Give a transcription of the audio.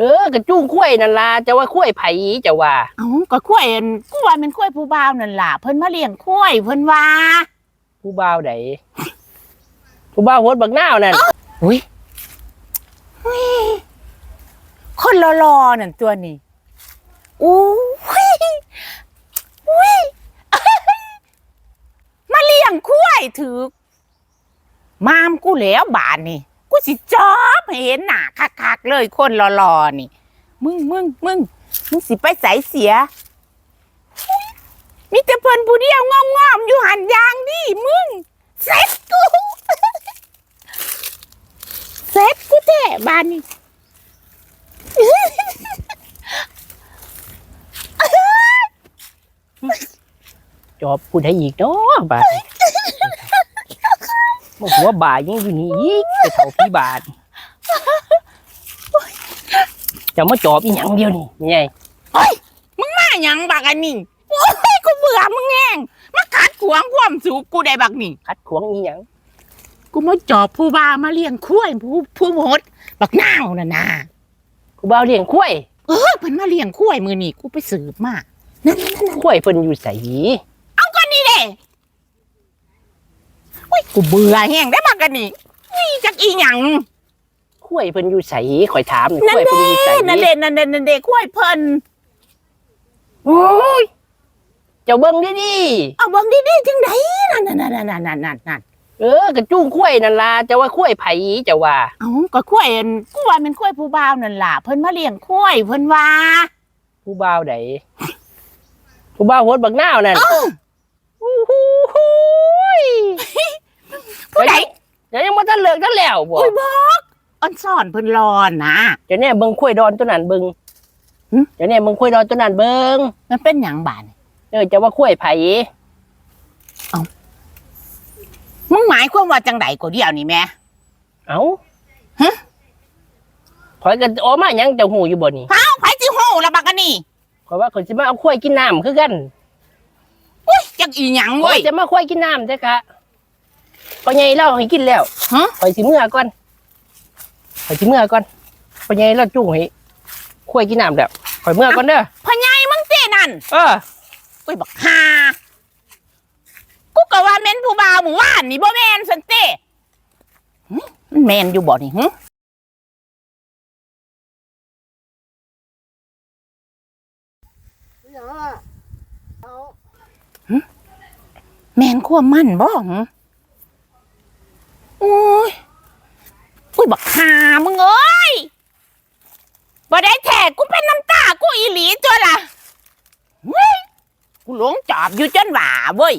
เออกระจุ้งข้วยนั่นล่ะจะว่าข้วยไผจะว่า เอ้าก็ข้วยอันกูว่าเป็นข้วยผู้บ่าวนั่นล่ะเพิ่นมาเลี้ยงข้วยเพิ่นว่าผู้บ่าวใดผู้บ่าวโหดบักนาวนั่นอุ้ยคนรอๆนั่นตัวนี้อู้ยอุ้ยมาเลี้ยงข้วยถือมามกูแล้วบานนี่กู สิจอบเห็นหน้าคักๆเลยคนรอๆนี่ มึงมึงมึงมึงสิไปใส่เสียมีแต่เพิ่นผู้เดียวงอมๆอยู่หันยางดิมึงเซ็ตกูเซ็ตกูแท้บ้านนี่จอบพูดให้อีกเนาะบ้าน บอกว่าบาดยังอยู่นี่อีกไปเท่าพี่บาทจะมาจอบอีหยังเดียวนี่ไงเฮ้ยมึงมาหยังบักอันนี้โอ้ยกูเบื่อมึงแห้งมาขัดขวางความสุขกูได้บักนี่คัดขวางอีหยังกูมาจอบผู้บ่ามาเลี้ยงคุ้ยผู้ผู้หมดบักนาวน่ะนะผู้บ่าวเลี้ยงข้วยเออเพิ่นมาเลี้ยงคุ้ยมือนี่กูไปสืบมานั่นนั่นนั่นข้วยเพิ่นอยู่ใส เอาก็นี่เด้อุ้ย กูเบื่อแห้งได้บักอันนี้นี่จักอีหยังข้วยเพิ่นอยู่ใสข่อยถามหน่อยนั่ข้วยนเพิ่นอยู่ใสเด้นั่นเด้นั่นเด้นั่นเด้คุ้ยเพิ่นโอ้ยเจ้าเบิ่งดิดิเอาเบิ่งดีๆจังไดนั่นนั่นนั่นนั่นนั่นนั่นนั่นเออกระจุ้งข้วยนั่นล่ะจะว่าข้วยไผจะว่า เอ้าก็คุ้ยอันกูว่าเป็นคุ้ยผู้บ่าวนั่นล่ะเพิ่นมาเลี้ยงคุ้ยเพิ่นว่าผู้บ่าวใดผู้บ่าวโหดบักนาวนั่น เอ้า อู้หูหูย ผู้ใด เดี๋ยวยังบ่ทันเลิกทัน แล้วบ่อุ้ยบอกอันสอนเพิ่นรอนนะเดี๋ยวเนี่ยเบิ่งข้วยดอนตัวนั้นเบิ่งหึเดี๋ยวเนี่ยเบิ่งข้วยดอนตัวนั้นเบิ่งมันเป็นหยังบานเออจะว่าข้วยไผมึงหมายความว่าจังไดก็เดียวนี่แม่เอ้าฮะข่อยก็ออกมาหยังเจ้าหูอยู่บ่นี่เอ้าไผสิฮู้ละบักอันนี้ข่อยว่าข่อยสิมาเอาข้วยกินน้ำคือกันอุ้ยจักอีหยังข่อเว้ยยจะมาข้วยกินน้ำจ้ะกะพ่อใหญ่เล่าให้กินแล้ว ฮะข่อยสิเมื่อก่อนข่อยสิเมื่อก่อนพ่อใหญ่เล่าจุ้งให้ข้วยกินน้ำแล้วข่อยเมื่อก่อนเด้อพ่อใหญ่มึงเต้นั่น เอออุ้ยบักฮากูก็ว่าแม่นผู้บ่าวหมู่ว่านนี่บ่แม่นสันเต้หึมันแม่นอยู่บ่นี่หึแม่นความมั่นบ่หึโอ้ยอุ้ยบักฮามึงเอ้ยบ่ได้แท้กูเป็นน้ำตากูอี หลีตัวล่ะเฮ้ยกูหลงจอบอยู่จนหว่าเว้ย